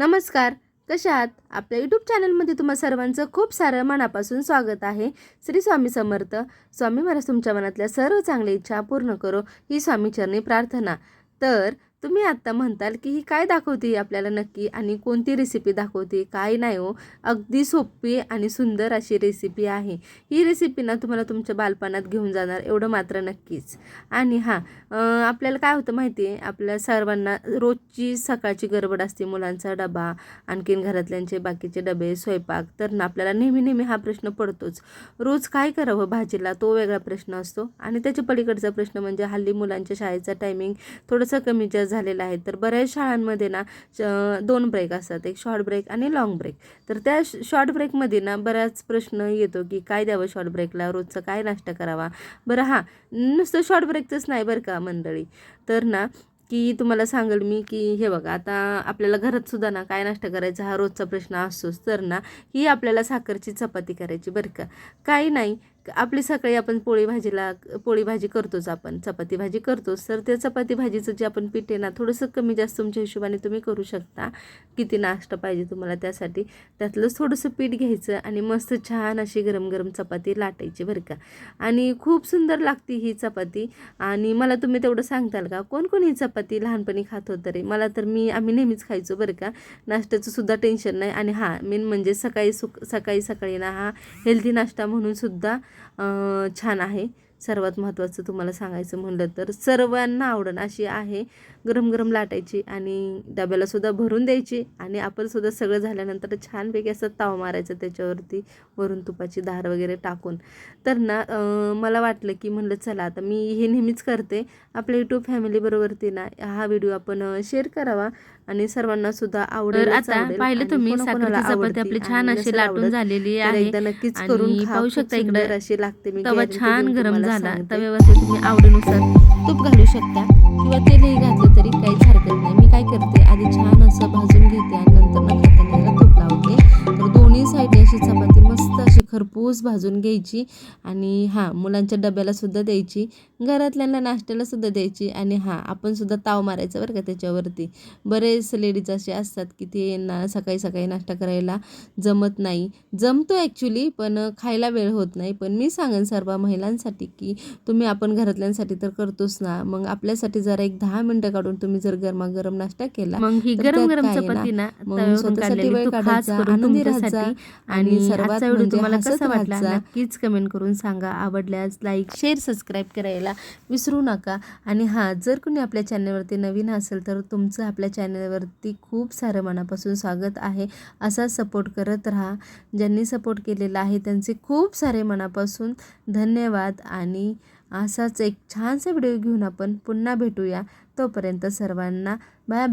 नमस्कार कशा आहात? आपल्या यूट्यूब चॅनलमध्ये तुम्हा सर्वांचं खूप सारं मनापासून स्वागत आहे. श्री स्वामी समर्थ. स्वामी महाराज तुमच्या मनातल्या सर्व चांगल्या इच्छा पूर्ण करो. ही स्वामीचरणी प्रार्थना. तर तुम्ही आत्ता म्हणताल की ही काय दाखवते आपल्याला नक्की? आणि कोणती रेसिपी दाखवते? काय नाही हो. अगदी सोपी आणि सुंदर अशी रेसिपी आहे. ही रेसिपी ना तुम्हाला तुमच्या बालपणात घेऊन जाणार एवढं मात्र नक्कीच. आणि हां आपल्याला काय होतं माहिती आहे? आपल्या सर्वांना रोजची सकाळची गडबड असते मुलांचा डबा आणखीन घरातल्यांचे बाकीचे डबे स्वयंपाक. तर ना आपल्याला नेहमी नेहमी हा प्रश्न पडतोच. रोज काय करावं भाजीला? तो वेगळा प्रश्न असतो. आणि त्याच्या पलीकडचा प्रश्न म्हणजे हल्ली मुलांच्या शाळेचा टायमिंग थोडंसं कमी जास्त झालेलं आहे. तर बऱ्याच शाळांमध्ये ना दोन ब्रेक असतात. एक शॉर्ट ब्रेक आणि लॉंग ब्रेक तर त्या शॉर्ट ब्रेकमध्ये ना बराच प्रश्न येतो की काय द्यावं शॉर्ट ब्रेकला रोजचा काय नाश्ता करावा? बरं हां. नुसतं शॉर्ट ब्रेकचंच नाही बरं का मंडळी? तर ना की तुम्हाला सांगेल मी की हे बघा आता आपल्याला घरात सुद्धा ना काय नाश्ता करायचा हा रोजचा प्रश्न असतोच. तर ना ही आपल्याला साखरची चपाती करायची बरं का? काही नाही. आपली सकाळी आपण पोळी भाजीला पोळी भाजी करतोच आपण चपाती भाजी करतोच. तर त्या चपाती भाजीचं जे आपण पीठ आहे ना थोडंसं कमी जास्त तुमच्या हिशोबाने तुम्ही करू शकता. किती नाश्ता पाहिजे तुम्हाला त्यासाठी. त्यातलंच थोडंसं पीठ घ्यायचं आणि मस्त छान अशी गरम गरम चपाती लाटायची बरं का. आणि खूप सुंदर लागते ही चपाती. आणि मला तुम्ही तेवढं सांगताल का? कोण कोण ही चपाती लहानपणी खात होतं रे? मला तर मी आम्ही नेहमीच खायचो बरं का. नाश्त्याचं सुद्धा टेन्शन नाही. आणि हां मेन म्हणजे सकाळी सुक सकाळी सकाळी ना हा हेल्दी नाश्ता म्हणून सुद्धा छान आहे. सर्वात महत्त्वाचं तुम्हाला सांगायचं म्हणलं तर सर्वांना आवडण अशी आहे गरम गरम लाटायची आणि डब्याला सुद्धा भरून द्यायची आणि आपण सुद्धा सगळं झाल्यानंतर छानपैकी असं ताव मारायचं त्याच्यावरती वरून तुपाची धार वगैरे टाकून. तर ना मला वाटलं की म्हणलं चला आता मी हे नेहमीच करते. आपल्या यूट्यूब फॅमिलीबरोबरती ना हा व्हिडिओ आपण शेअर करावा आणि सर्वांना सुद्धा आवडेल आता पाहिलं तुम्ही चपाती आपली छान अशी लाटून झालेली आहे एकदा नक्कीच करून. पाहू शकता इकडं अशी लागते मी छान गरम झाला तर व्यवस्थित तुम्ही आवडीनुसार तूप घालू शकता. किंवा तेलही घातलं तरी काहीच हरकत नाही. मी काय खरपूस भाजून घ्यायची आणि हां मुलांच्या डब्याला सुद्धा द्यायची घरातल्यांना नाश्त्याला सुद्धा द्यायची आणि हां आपण सुद्धा ताव मारायचं बरं का त्याच्यावरती. बरेच लेडीज असे असतात की ते ना सकाळी सकाळी नाश्ता करायला जमत नाही. जमतो ॲक्च्युली पण खायला वेळ होत नाही. पण मी सांगेन सर्व महिलांसाठी की तुम्ही आपण घरातल्यांसाठी तर करतोच ना. मग आपल्यासाठी जरा एक दहा मिनटं काढून तुम्ही जर गरमागरम नाश्ता केला मग ही गरम गरम चपाती ना मग स्वतःसाठी वेळ काढायचा, आनंदी राहायचा आणि सर्वात म्हणजे कसा वाटला. नक्कीच कमेंट करून सांगा. आवडल्यास लाईक शेअर सबस्क्राईब करायला विसरू नका. आणि हां जर कोणी आपल्या चॅनलवरती नवीन असेल तर तुमचं आपल्या चॅनलवरती खूप सारं मनापासून स्वागत आहे. असा सपोर्ट करत राहा. ज्यांनी सपोर्ट केलेला आहे त्यांचे खूप सारे मनापासून धन्यवाद. आणि असाच एक छानसा व्हिडिओ घेऊन आपण पुन्हा भेटूया. तोपर्यंत सर्वांना बाय बाय